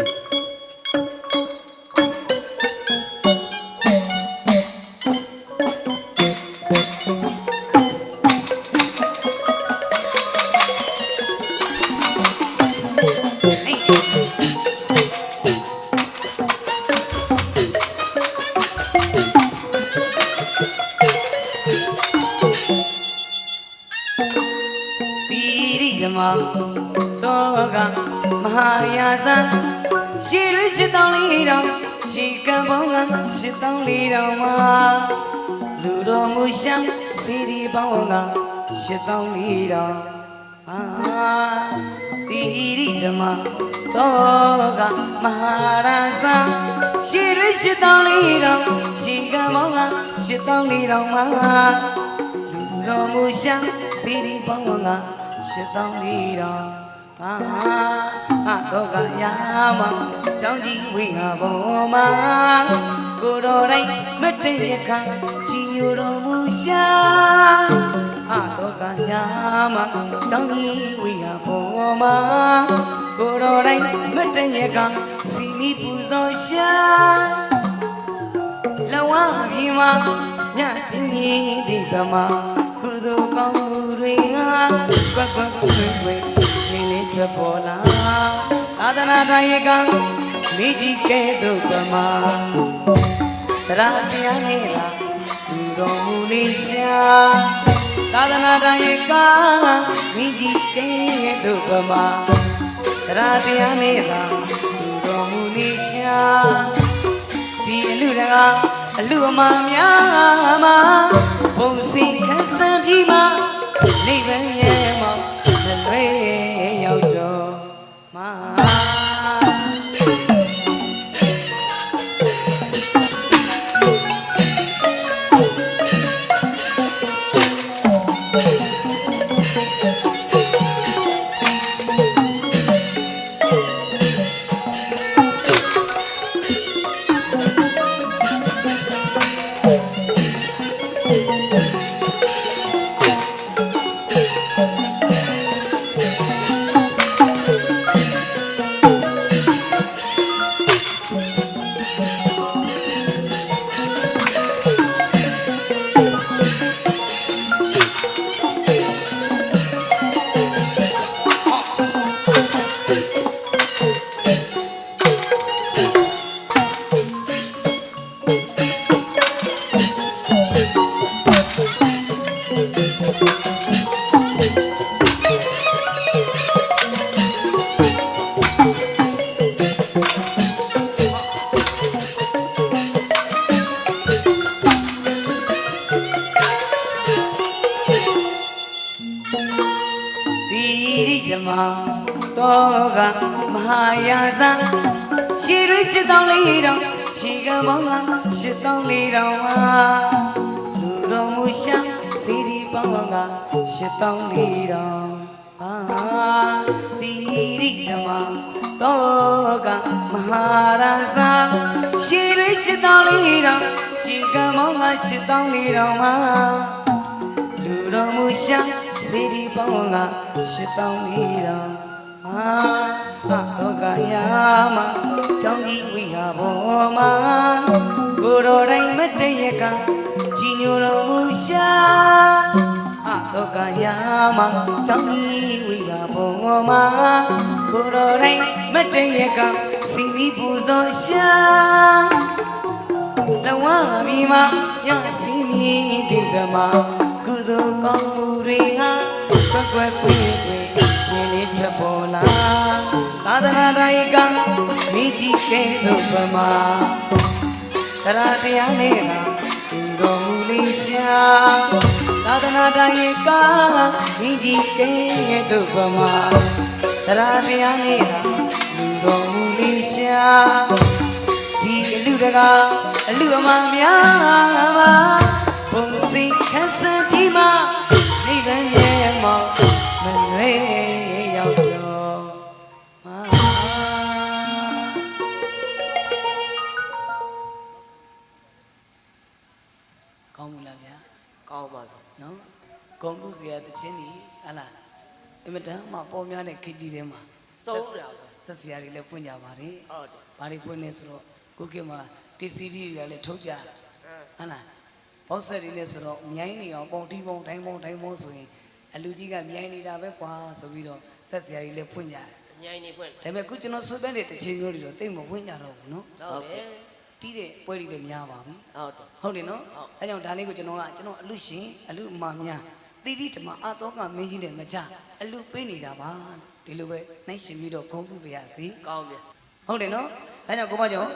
တိ ကံပေါင်းက7400မှာလူတော်မူရှမ်းစီရီပေါင်းက7400ဟာတိရိဓမ္မတော့ကမဟာရာဇာရှည်ရွှေ7400ရှည်ကံပေါင်းက7400မှာလူတော်မူရှမ်းစီရီပေါင်းက7400 ဟာဟာတော့ကရာမချောင်းကြီးဝိဟာဘောမကိုတော်တိုင်းမတည့်ရခိုင်ချီညိုတော်မူရှာဟာတော့ကရာမချောင်းကြီးဝိဟာဘောမကိုတော်တိုင်းမတည့်ရခိုင်စီမီပူဇော်ရှာလဝပြီမှာမြတ်တင်ကြီးဒီဗမာကုသိုလ်ကောင်းမှုတွေဟာ ကွက်ကွက်ကွယ်ကွယ်ရှင်လေးထွက်ပေါ်လာသာသနာတိုင်းကမိကြီးကဲ့သို့ပမာတရားတရားနဲ့လာသူတော်မူလေးရှာသာသနာတိုင်းကမိကြီးကဲ့သို့ပမာတရားတရားနဲ့လာသူတော်မူလေးရှာဒီအလူတကာအလူအမများမှာဘုံစီခန်းဆန်းပြီးမှ နိဗ္ဗာန်မြဲမောင်မလွဲ တိ ရှစ်တောင်းလေးတော်မှာလူတော်မူရှာစီရီပေါင်းကရှစ်တောင်းလေးတော်အာတိရိဓမ္မတောကမဟာရာဇံရှည်ရွေးရှစ်တောင်းလေးတော်ရှည်ကံပေါင်းကရှစ်တောင်းလေးတော်မှာလူတော်မူရှာစီဒီပေါင်းကရှစ်တောင်းလေးတော် အာတော့ကရာမတောင်းကြီးဝိဟာဘောမှာကိုတော်တိုင်းမတည့်ရကကြည်ညိုတော်မူရှာအတော့ကရာမတောင်းကြီးဝိဟာဘောမှာကိုတော်တိုင်းမတည့်ရကစီမီပူဇော်ရှာလဝမီမရစီမီဒီကမကုသိုလ်ကောင်းမှုတွေဟာကွက်ကွက်ကွင်းကွင်း ရှင်လေးထွက်ပေါ်လာသာသနာတိုင်းကမိကြီးကဲ့သို့ပမာတရားတရားနဲ့ကသူတော်မူလေးရှာသာသနာတိုင်းကမိကြီးကဲ့သို့ပမာတရားတရားနဲ့ကသူတော်မူလေးရှာဒီအလူတကာအလူအမများမှာဘုံစိတ်ခန်းစံပြီးမှ ဂုံပုစရာတခြင်းကြီးဟလာအင်မတန်မှပေါ်များတဲ့ခေတ်ကြီးထဲမှာစိုးတာပဲဆက်စရာတွေလည်းပွင့်ကြပါတယ်ဟုတ်တယ်ဘာတွေပွင့်နေဆိုတော့ကိုကမှာတီစီဒီတွေကလည်းထုတ်ကြတာအင်းဟုတ်လားဘောက်ဆက်တွေလည်းဆိုတော့မြိုင်းနေအောင်ပုံတီးပုံတိုင်းပုံတိုင်းပုံဆိုရင်အလူကြီးကမြိုင်းနေတာပဲကွာဆိုပြီးတော့ဆက်စရာတွေလည်းပွင့်ကြတယ်အမြိုင်နေဖွင့်ဒါပေမဲ့ခုကျွန်တော်ဆိုတဲ့တဲ့တချင်းမျိုးတွေတော့တိတ်မပွင့်ကြတော့ဘူးနော်ဟုတ်တယ်တီးတဲ့ပွဲတွေလည်းများပါပြီဟုတ်တယ်ဟုတ်တယ်နော်ဟုတ်အဲကြောင့်ဒါလေးကိုကျွန်တော်ကကျွန်တော်အလူရှင်အလူအမများ သီတိဓမ္မအတောကမင်းကြီးနဲ့မကြအလူပေးနေတာပါဒီလိုပဲနှိုင်းရှင်ပြီးတော့ဂုဏ်ပြုပါရစေကောင်းတယ်ဟုတ်တယ်နော်အဲကြောင့်ကိုမကျော်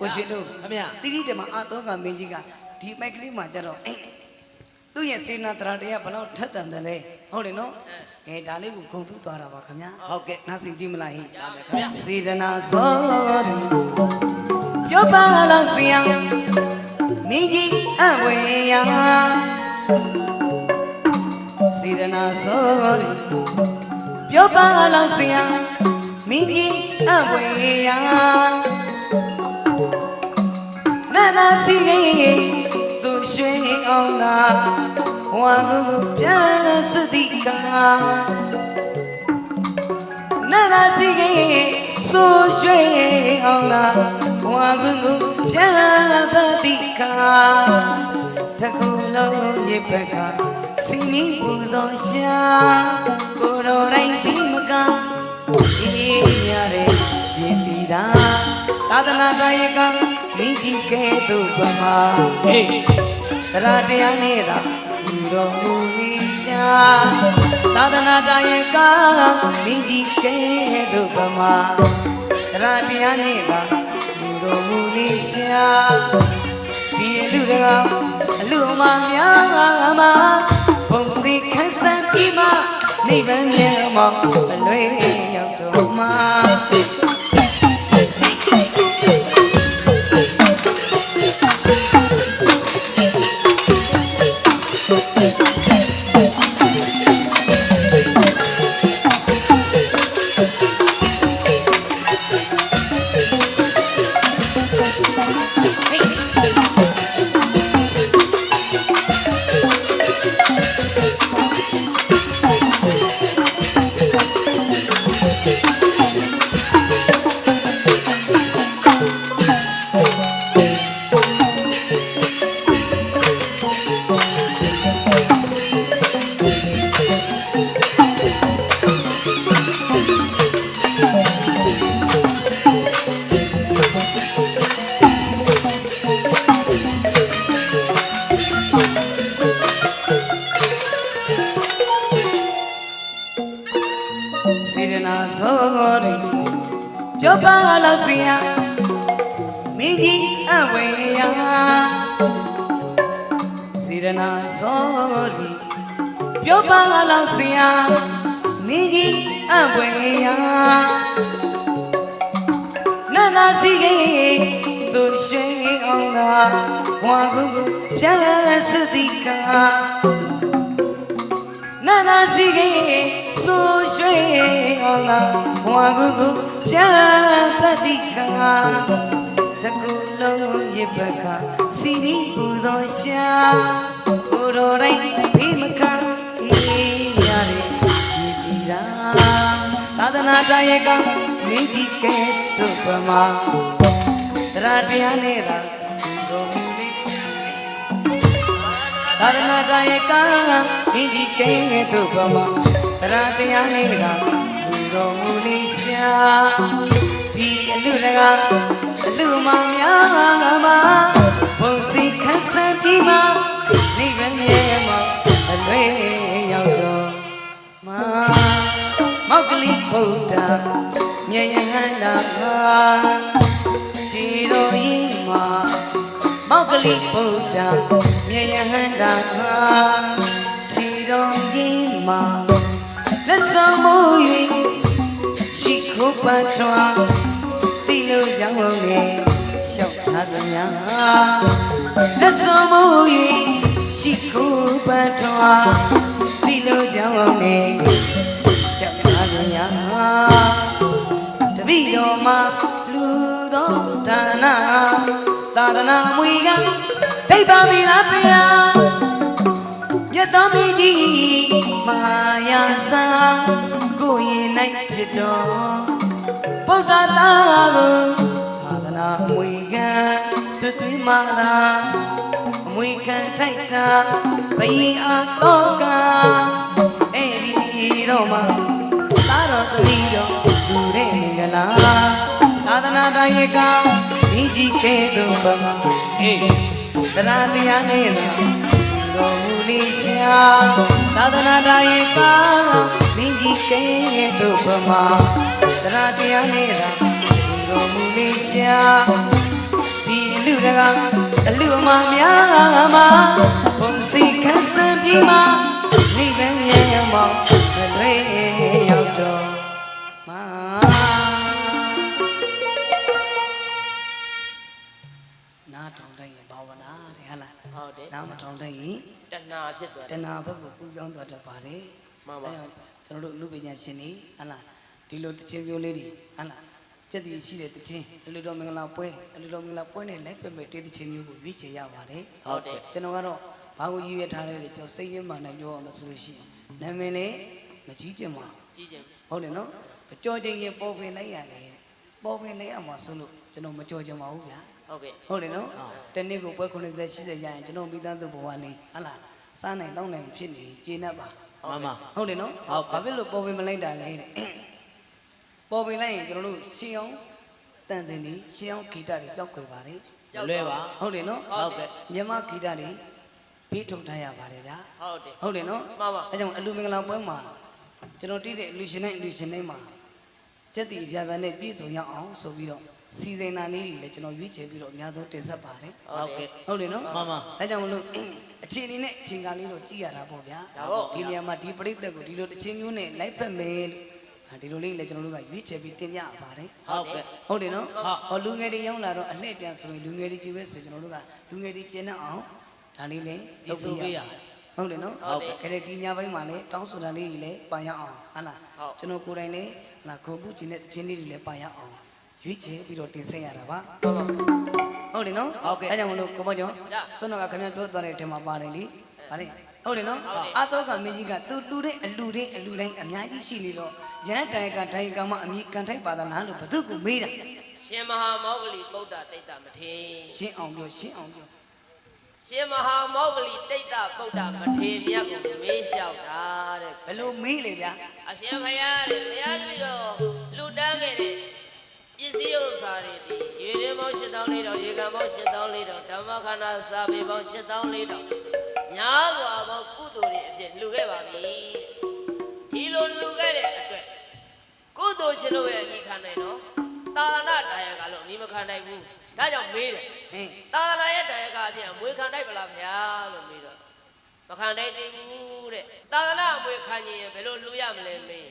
ကိုရှင်တို့ခမရသီတိဓမ္မအတောကမင်းကြီးကဒီပိုက်ကလေးမှာကြတော့အဲ့သူ့ရဲ့စေနာတရာတရားဘယ်လောက်ထက်တန်တယ်လဲဟုတ်တယ်နော်အဲဒါလေးကိုဂုဏ်ပြုသွားတာပါခင်ဗျာဟုတ်ကဲ့နားစင်ကြည့်မလားဟိရမယ်ခင်ဗျာစေတနာစောရီပြောပါလောက်စီယံမိကြီးအဝေယံ စေတနာစောရီပြောပါလောက်စီယံမိကြီးအဝေယံနာနာစီရေသူရွှေအောင်လာဝါကူကူပြန်စတိကာနရစီကေဆိုရွှေအောင်လာဘဝကုကုပြန်ပတိကာတခုလုံးရေဘက်က စီမီပူဇော်ရှာကိုယ်တော်တိုင်းပြီးမကအေးရတဲ့ရှင်တီတာသာသနာတော်ရေကမိကြီးကဲ့သို့ပမာဟေးတရားတရားနဲ့သာဘူတော်မူလိရှာသာသနာတရားကမိကြီးကဲ့သို့ပမာတရားတရားနဲ့သာဘူတော်မူလိရှာဒီအလူတကအလူအမများမှာဘုံစီခန်းစံပြီးမှ နိဗ္ဗာန်မြေမောင်မလွဲရောက်တော့မှာ ပြောပါလောက်စီယမိကြီးအဝေယနန္ဒစီကေဆိုရှိအောင်သာဝါကုကုပြန်စတိကာနာနာစီကေဆိုရွှေအောင်လာဝါကူကူပြန်ပတ်တိခါတကူလုံးရစ်ပကစီနီပူဇော်ရှာကိုယ်တော်တိုင်းဖေးမက နာတရားကမင်းကြီးကဲတို့ပမာတရားတရားနဲ့သာဒီတော်မူလေးရှာသာသနာတရားကမိကြီးကဲတို့ကမတရားတရားနေတာလူတော်မူလေးရှာဒီအလူတကအလူမများမှာဘုံစီခန်းဆန်းပြီးမှနိဗ္ဗာန်မြေမှာအလွဲရောက်တော့မှာမောက်ကလေး ဗုဒ္ဓမြတ်ယဟန္တာခြေတော်ရင်မှာမောက်ကလေးဗုဒ္ဓမြေယဟန္တာခာခြေတော်ကြီးမှာလက်ဆောင်မူ၍ရှိခိုးပန်ထွားတိလို့ကြောင်းလုံးနဲ့လျှောက်ထားသမျှလက်ဆောင်မူ၍ရှိခိုးပန်ထွားတိလို့ကြောင်းလုံးနဲ့လျှော က်ထားသမျှတပိတော်မှာလူသောဒါနာသာသနာမွေကဒိဗ္ဗမီလားဖေယမြတ်တော်မီကြီးမဟာယာစာကိုရင်၌ဖြစ်တော်ဘဗုဒ္ဓသာကိုသာသနာအမွေခံသသွေးမာသာအမွေခံထိုက်တာဘယင်အားတော့ကအဲ့ဒီတော့မှ မင်္ဂလာသာသနာတော်ရေကမိကြီးကဲ့သို့ပမာအေးတရားတရားနဲ့သာတော်မူလေးရှာသာသနာတော်ရေကမိကြီးကဲ့သို့ပမာတရားတရားနဲ့သာတော်မူလေးရှာဒီအလူတကအလူအမများမှာဘုံစီခန်းစံပြီးမှနိဗ္ဗာန်မြတ်မောင်တွေရောက်တော့ ဟာလားဟုတ်တယ်နားမထောင်တိုင်းရင်တဏှာဖြစ်သွားတတယ်ဏှာဘက်ကိုပူပြောင်းသွားတတ်ပါတယ်မှန်ပါအဲကြောင့်ကျွန်တော်တို့လူပညာရှင်တွေဟာလားဒီလိုတခြင်းမျိုးလေးတွေဟာလားစက်တည်ရှိတဲ့တခြင်းအလူတော်မင်္ဂလာပွဲအလူတော်မင်္ဂလာပွဲနဲ့လိုက်ပဲ့ပဲတေးတခြင်းမျိုးကိုရွေးချယ်ရပါတယ်ဟုတ်တယ်ကျွန်တော်ကတော့ဘာကိုရည်ရွယ်ထားလဲကျွန်တော်စိတ်ရင်းမှန်နဲ့ပြောရမှာဆိုလို့ရှိရင်နာမည်လေးမကြီးကျင်ပါကြီးကျင်ဟုတ်တယ်နော်မကြောချင်းရင်ပေါ်ပင်လိုက်ရတယ်တဲ့ပေါ်ပင်လိုက်ရမှာဆိုလို့ကျွန်တော်မကြောချင်ပါဘူးဗျာ ဟုတ်ကဲ့ဟုတ်တယ်နော်တနေ့ကိုပွဲ90 80ရရင်ကျွန်တော်မိသားစုဘဝလေးဟလာစားနိုင်တောင်းနိုင်ဖြစ်နေကျေနပ်ပါမမဟုတ်တယ်နော်ဟုတ်ကဲ့ဘာဖြစ်လို့ပေါ်ပင်မလိုက်တာလဲတဲ့ပေါ်ပင်လိုက်ရင်ကျွန်တော်တို့ရှင်းအောင်တန်စင်နေရှင်းအောင်ဂီတတွေပျောက်ကွယ်ပါတယ်မလွဲပါဟုတ်တယ်နော်ဟုတ်ကဲ့မြန်မာဂီတတွေဘေးထုတ်ထားရပါတယ်ဗျာဟုတ်တယ်ဟုတ်တယ်နော်မှန်ပါအဲကြောင့်အလူမင်္ဂလာပွဲမှာကျွန်တော်တိတဲ့အလူရှင်တိုင်းအလူရှင်တိုင်းမှာစက်တီပြပြနဲ့ပြည့်စုံရအောင်ဆိုပြီးတော့ စီစဉ်တာလေးတွေလည်းကျွန်တော်ရွေးချယ်ပြီးတော့အများဆုံးတင်ဆက်ပါတယ်ဟုတ်ကဲ့ဟုတ်တယ်နော်မှန်ပါဒါကြောင့်မလို့အခြေအနေနဲ့အချိန်ကားလေးတော့ကြည့်ရတာပေါ့ဗျာဒါပေါ့ဒီနေရာမှာဒီပရိသတ်ကိုဒီလိုတစ်ချင်းမျိုးနဲ့လိုက်ဖက်မယ်လို့ဟာဒီလိုလေးလည်းကျွန်တော်တို့ကရွေးချယ်ပြီးတင်ပြရပါတယ်ဟုတ်ကဲ့ဟုတ်တယ်နော်ဟုတ်ဟောလူငယ်တွေရောက်လာတော့အလှည့်ပြန်ဆိုရင်လူငယ်တွေကြီးပဲဆိုကျွန်တော်တို့ကလူငယ်တွေကျင်းတဲ့အောင်ဒါလေးလည်းလုပ်ပေးရဟုတ်တယ်နော်ဟုတ်ကဲ့ကဲတဲ့ဒီညပိုင်းမှာလည်းတောင်းဆိုတာလေးတွေလည်းပါရအောင်ဟာလားဟုတ်ကျွန်တော်ကိုယ်တိုင်လည်းဟာလားဂုံပုကျင်တဲ့တခြင်းလေးတွေလည်းပါရအောင် ရွေးချယ်ပြီးတော့တင်ဆက်ရတာပါဟုတ်ပါဟုတ်တယ်နော်ဟုတ်ကဲ့အဲကြောင့်မလို့ကိုပေါ့ကျော်ရစွန်းတော်ကခင်ဗျားပြောသွားတဲ့အထင်မှာပါတယ်လေဗါလေဟုတ်တယ်နော်ဟုတ်တယ်အာတော့ကမင်းကြီးကသူတူတဲ့အလူတိုင်းအလူတိုင်းအများကြီးရှိနေတော့ရဟန်းတိုင်ကတိုင်ကမှအမိကန်ထိုက်ပါသလားလို့ဘသူကမေးတာရှင်မဟာမောဂလိဗုဒ္ဓတိတ်တမထေရရှင်းအောင်ပြောရှင်းအောင်ပြောရှင်မဟာမောဂလိတိတ်တဗုဒ္ဓမထေရမြတ်ကိုမေးလျှောက်တာတဲ့ဘယ်လိုမေးလေဗျာအရှင်ဘုရားတဲ့ဘုရားတပည့်တော်လူတန်းခဲ့တဲ့ပ စ္စည်းဥစ္စာတွေဒီရေရင်ပေါင်း8400တောင်ရေကန်ပေါင်း8400တောင်ဓမ္မခန္ဓာစာပေပေါင်း8400တောင်များစွာသောကုသိုလ်တွေအဖြစ်လှူခဲ့ပါပြီတဲ့ဒီလိုလှူခဲ့တဲ့အတွက်ကုသိုလ်ရှင်တို့ရဲ့အညီခံနိုင်တော့သာသနာတရားကလို့အညီမခံနိုင်ဘူးဒါကြောင့်မေးတယ်ဟင်းသာသနာရဲ့တရားကအပြင်အမွေခံနိုင်ပလားဗျာလို့မေးတော့မခံနိုင်သေးဘူးတဲ့သာသနာအမွေခံရင်ဘယ်လိုလှူရမလဲမေး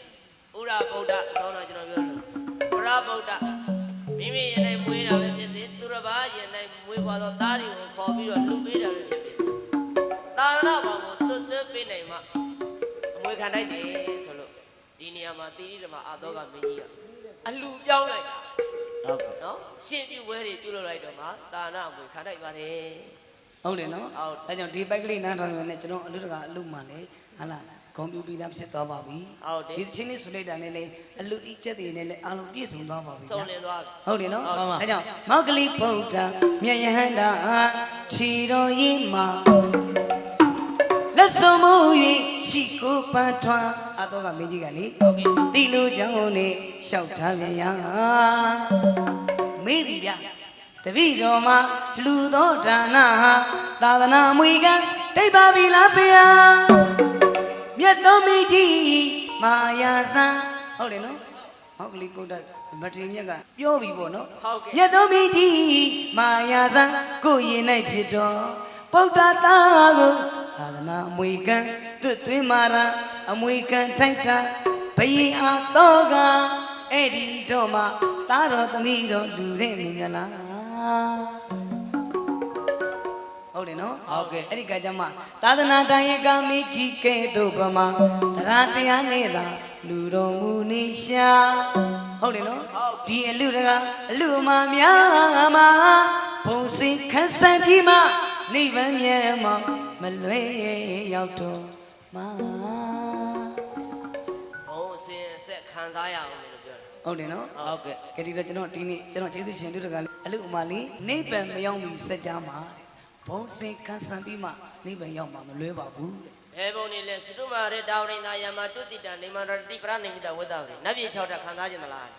ဥရဗုဒ္ဓဆောင်းတော့ကျွန်တော်ပြောလို့ပရဗုဒ္ဓ မိမိရင်၌မွေးတာပဲဖြစ်စေသူတစ်ပါးရင်၌မွေးခွာသောသားတွေကိုခေါ်ပြီးတော့လှူပေးတာပဲဖြစ်ဖြစ်သာသနာဘောင်ကိုသွတ်သွတ်ပေးနိုင်မှအမွေခံနိုင်တယ်ဆိုလို့ဒီနေရာမှာတိရိဓမ္မအာသောကမင်းကြီးကအလှူပြောင်းလိုက်တာဟုတ်ကဲ့နော်ရှင်းပြဝဲတွေပြုလုပ်လိုက်တော့မှတာနာအမွေခံနိုင်ပါတယ်ဟုတ်တယ်နော်ဟုတ်ဒါကြောင့်ဒီပိုက်ကလေးနားထောင်ရတဲ့ကျွန်တော်အလူတကအလူမှလည်းဟာလား ဂုံပြူပြီးသားဖြစ်သွားပါပြီဟုတ်တယ်ဒီချင်းလေးဆိုလိုက်တာနဲ့လေအလူဤချက်တွေနဲ့လည်းအလုံးပြည့်စုံသွားပါပြီစုံဗျာလင်သွားပြီဟုတ်တယ်နော်ဟုတ်ပါအဲကြောင့်မောက်ကလေးဗုဒ္ဓမြတ်ယဟန္တာခြေတော်ရင်းမှာလက်စုံမှု၍ရှိကိုပန်းထွန်းအတော့ကမင်းကြီးကလေဟုတ်ကဲ့တိလူကြောင့်နဲ့လျှောက်ထားပြန်ရမေးပြီဗျတပိတော်မှာလူသောဒါနဟာသာသနာမွေကတိတ်ပါပြီလားဖေယာ မြတ်တော်မင်းကြီးမာယာစံဟုတ်တယ်နော်ဟောက်ကလေးဗုဒ္ဓမထေရမြတ်ကပြောပြီပေါ့နော်ဟုတ်ကဲ့မြတ်တော်မင်းကြီးမာယာစံကိုယ်ရင်၌ဖြစ်တော်ဗုဒ္ဓသားကိုသာသနာအမွေကံသွတ်သွင်းမာရာအမွေကံထိုက်တာဘယင်အားတော့ကအဲ့ဒီတော့မှသားတော်သမီးတော်လူတဲ့မင်္ဂလာ ဟုတ်တယ်နော်ဟုတ်ကဲ့အဲ့ဒီကကြမှာသာသနာတန်ရကမေကြီးကဲ့သို့ပမာသရတရားနဲ့သာလူတော်မူနေရှာဟုတ်တယ်နော်ဒီအလူတကအလူအမများမှာဘုံစင်ခန်းဆန်းပြီးမှနိဗ္ဗာန်မြတ်မှာမလွဲရောက်တော့မှာဘုံအစင်ဆက်ခံစားရအောင်လို့ပြောတာဟဟုတ်တယ်နော်ဟုတ်ကဲ့ကဲဒီတော့ကျွန်တော်ဒီနေ့ကျွန်တော်ကျေးဇူးရှင်တို့တကလည်းအလူအမလေးနိဗ္ဗာန်မရောက်မီစัจ जा မှာတဲ့ ဘုံစင်ခံဆန်ပြီးမှနိဗ္ဗာန်ရောက်မှာမလွဲပါဘူးတဲ့ဘယ်ပုံနေလဲစတုမာရဲတောင်းနေတာယမတုတိတနေမရတိပရနိမိတဝိတ္တဝေနတ်ပြည်6တက်ခံစားခြင်းသလား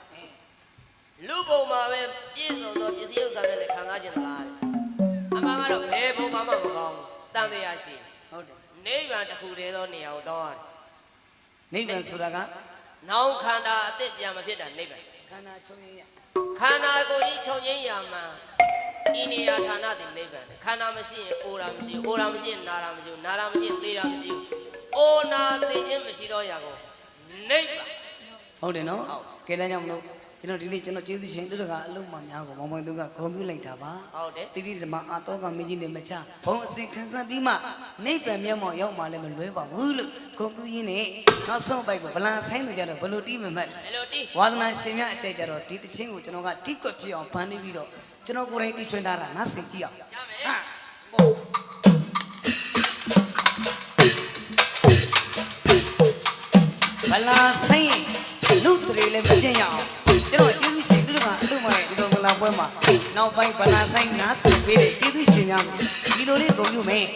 လူပုံမှာပဲပြည့်စုံသောပစ္စည်းဥစ္စာတွေနဲ့ခံစားခြင်းသလားအမှန်ကတော့ဘယ်ပုံမှမမကောင်းဘူးတန်တရားရှိဟုတ်တယ်နိဗ္ဗာန်တစ်ခုတည်းသောနေရာကိုတောင်းရတယ်နိဗ္ဗာန်ဆိုတာကနောင်ခန္ဓာအသက်ပြန်မဖြစ်တာနိဗ္ဗာန်ခန္ဓာချုပ်ရင်းရခန္ဓာကိုယ်ကြီးချုပ်ငင်းရာမှာ ဤနေရာဌာနတည်နိဗ္ဗာန်ခန္ဓာမရှိရင်အိုရာမရှိဘူးအိုရာမရှိရင်နာရာမရှိဘူးနာရာမရှိရင်သေရာမရှိဘူးအိုနာသိခြင်းမရှိတော့ရာကိုနိဗ္ဗာန်ဟုတ်တယ်နော်ဟုတ်ကဲဒါကြောင့်မလို့ကျွန်တော်ဒီနေ့ကျွန်တော်ကျေးဇူးရှင်တို့တကအလုံးမများကိုမောင်မောင်သူကဂုဏ်ပြုလိုက်တာပါဟုတ်တယ်တိတိဓမ္မအာတောကမင်းကြီးနဲ့မချဘုံအစဉ်ခံစားပြီးမှနိဗ္ဗာန်မျက်မှောက်ရောက်မှလည်းမလွဲပါဘူးလို့ဂုဏ်ပြုရင်းနဲ့နောက်ဆုံးပိုက်ကိုဗလာဆိုင်လို့ကြတော့ဘလို့တီးမမှတ်ဘယ်လိုတီးဝါသနာရှင်များအကြိုက်ကြတော့ဒီတချင်းကိုကျွန်တော်ကတိကွက်ဖြစ်အောင်ဖန်နေပြီးတော့ ကျွန်တော်ကိုယ်တိုင်တီးချွင်ထားတာနားဆင်ကြည့်အောင်ကြမယ်ဗလာဆိုင်လူတွေလည်းမပြည့်ရအောင်ကျွန်တော်ကျေးဇူးရှင်တို့ကအလို့မှဒီလိုမလာပွဲမှာနောက်ပိုင်းဗလာဆိုင်နားဆင်ပေးတဲ့ကျေးဇူးရှင်များဒီလိုလေးဂုဏ်ပြုမယ်